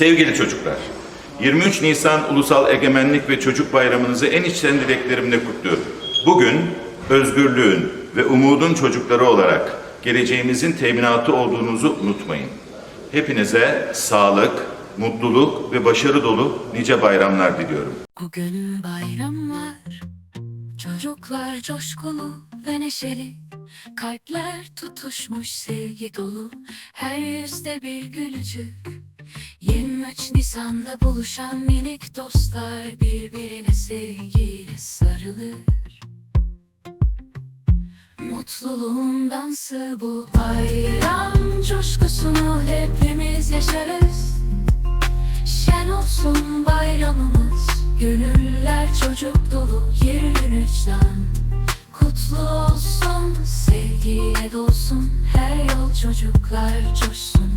Sevgili çocuklar, 23 Nisan Ulusal Egemenlik ve Çocuk Bayramınızı en içten dileklerimle kutluyorum. Bugün özgürlüğün ve umudun çocukları olarak geleceğimizin teminatı olduğunuzu unutmayın. Hepinize sağlık, mutluluk ve başarı dolu nice bayramlar diliyorum. Bugün bayram var Çocuklar coşkulu ve neşeli Kalpler tutuşmuş sevgi dolu Her yüzde bir gülücük 23 Nisan'da buluşan minik dostlar Birbirine sevgiyle sarılır. Mutluluğun dansı bu bayram coşkusunu hepimiz yaşarız. Şen olsun bayramımız Gönüller çocuk dolu 23'ten Kutlu olsun Sevgiye dolsun Her yol çocuklar coşsun